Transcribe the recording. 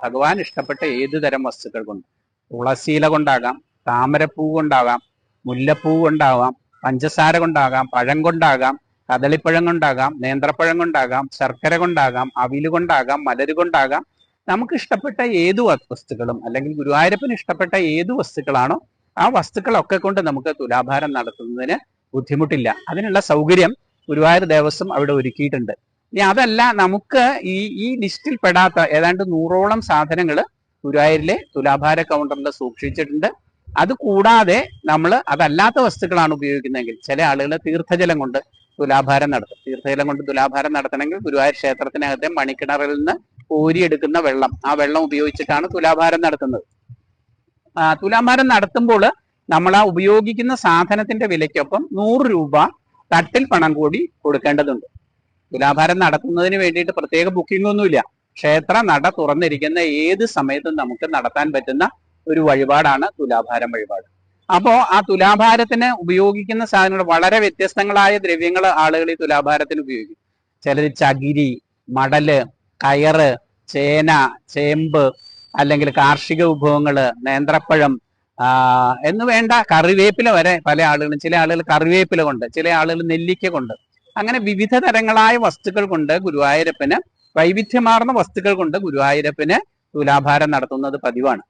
ഭഗവാൻ ഇഷ്ടപ്പെട്ട ഏത് തരം വസ്തുക്കൾ കൊണ്ട്. തുളസിയില കൊണ്ടാകാം താമരപ്പൂ കൊണ്ടാകാം മുല്ലപ്പൂ കൊണ്ടാകാം പഞ്ചസാര കൊണ്ടാകാം പഴം കൊണ്ടാകാം കദളിപ്പഴം കൊണ്ടാകാം നേന്ത്രപ്പഴം കൊണ്ടാകാം ശർക്കര കൊണ്ടാകാം അവിൽ കൊണ്ടാകാം മലര് കൊണ്ടാകാം. നമുക്ക് ഇഷ്ടപ്പെട്ട ഏത് വസ്തുക്കളും അല്ലെങ്കിൽ ഗുരുവായൂരപ്പന് ഇഷ്ടപ്പെട്ട ഏത് വസ്തുക്കളാണോ ആ വസ്തുക്കളൊക്കെ കൊണ്ട് നമുക്ക് തുലാഭാരം നടത്തുന്നതിന് ബുദ്ധിമുട്ടില്ല. അതിനുള്ള സൗകര്യം ഗുരുവായൂർ ദേവസ്വം അവിടെ ഒരുക്കിയിട്ടുണ്ട്. ഇനി അതല്ല നമുക്ക് ഈ ഈ ലിസ്റ്റിൽ പെടാത്ത ഏതാണ്ട് നൂറോളം സാധനങ്ങൾ ഗുരുവായൂരിലെ തുലാഭാര കൗണ്ടറിൽ സൂക്ഷിച്ചിട്ടുണ്ട്. അത് കൂടാതെ നമ്മൾ അതല്ലാത്ത വസ്തുക്കളാണ് ഉപയോഗിക്കുന്നതെങ്കിൽ ചില ആളുകൾ തീർത്ഥജലം കൊണ്ട് തുലാഭാരം നടത്തും. തീർത്ഥജലം കൊണ്ട് തുലാഭാരം നടത്തണമെങ്കിൽ ഗുരുവായൂർ ക്ഷേത്രത്തിനകത്തെ മണിക്കിണറിൽ നിന്ന് കോരിയെടുക്കുന്ന വെള്ളം ആ വെള്ളം ഉപയോഗിച്ചിട്ടാണ് തുലാഭാരം നടത്തുന്നത്. തുലാഭാരം നടത്തുമ്പോൾ നമ്മൾ ആ ഉപയോഗിക്കുന്ന സാധനത്തിന്റെ വിലയ്ക്കൊപ്പം നൂറ് രൂപ തട്ടിൽ പണം കൂടി കൊടുക്കേണ്ടതുണ്ട്. തുലാഭാരം നടത്തുന്നതിന് വേണ്ടിയിട്ട് പ്രത്യേക ബുക്കിംഗ് ഒന്നുമില്ല. ക്ഷേത്ര നട തുറന്നിരിക്കുന്ന ഏത് സമയത്തും നമുക്ക് നടത്താൻ പറ്റുന്ന ഒരു വഴിപാടാണ് തുലാഭാരം വഴിപാട്. അപ്പോ ആ തുലാഭാരത്തിന് ഉപയോഗിക്കുന്ന സാധനങ്ങൾ വളരെ വ്യത്യസ്തങ്ങളായ ദ്രവ്യങ്ങൾ ആളുകൾ ഈ തുലാഭാരത്തിന് ഉപയോഗിക്കും. ചിലർ ചകിരി മടൽ കയറ് ചേന ചേമ്പ് അല്ലെങ്കിൽ കാർഷിക വിഭവങ്ങൾ നേന്ത്രപ്പഴം എന്ന് വേണ്ട കറിവേപ്പില വരെ പല ആളുകളും ചില ആളുകൾ കറിവേപ്പില കൊണ്ട് ചില ആളുകൾ നെല്ലിക്ക കൊണ്ട് അങ്ങനെ വിവിധ തരങ്ങളായ വസ്തുക്കൾ കൊണ്ട് ഗുരുവായൂരപ്പന് വൈവിധ്യമാർന്ന വസ്തുക്കൾ കൊണ്ട് ഗുരുവായൂരപ്പന് തുലാഭാരം നടത്തുന്നത് പതിവാണ്.